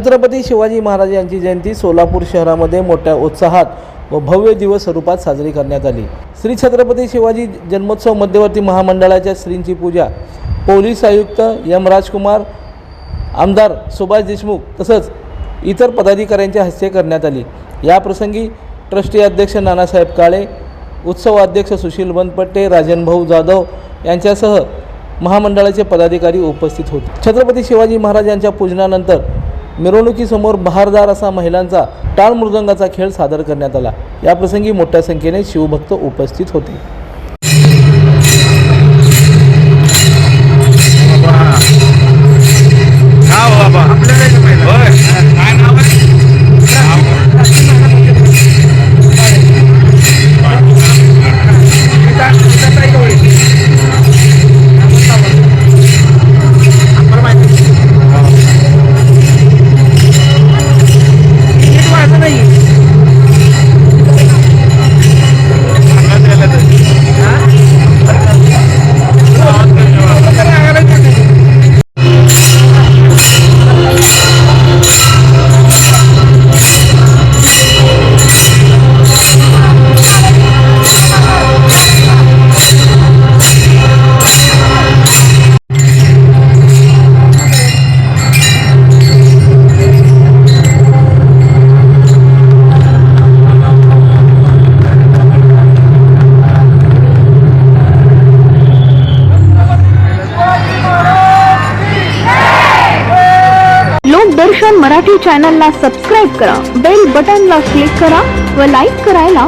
छत्रपती शिवाजी महाराज यांची जयंती सोलापूर शहरामध्ये मोठ्या उत्साहात व भव्य दिवस स्वरूपात साजरी करण्यात आली. श्री छत्रपती शिवाजी जन्मोत्सव मध्यवर्ती महामंडळाच्या श्रींची पूजा पोलीस आयुक्त एम राजकुमार आमदार सुभाष देशमुख तसंच इतर पदाधिकाऱ्यांच्या हस्ते करण्यात आली. याप्रसंगी ट्रस्टी अध्यक्ष नानासाहेब काळे उत्सव अध्यक्ष सुशील बनपट्टे राजनभाऊ जाधव यांच्यासह महामंडळाचे पदाधिकारी उपस्थित होते. छत्रपती शिवाजी महाराज यांच्या पूजनानंतर मिरवणुकीसमोर बहारदार असा महिलांचा टाळ मृदंगाचा खेळ सादर करण्यात आला. याप्रसंगी मोठ्या संख्येने शिवभक्त उपस्थित होते. लोकदर्शन मराठी चॅनलला सबस्क्राईब करा. बेल बटनला क्लिक करा व लाईक करायला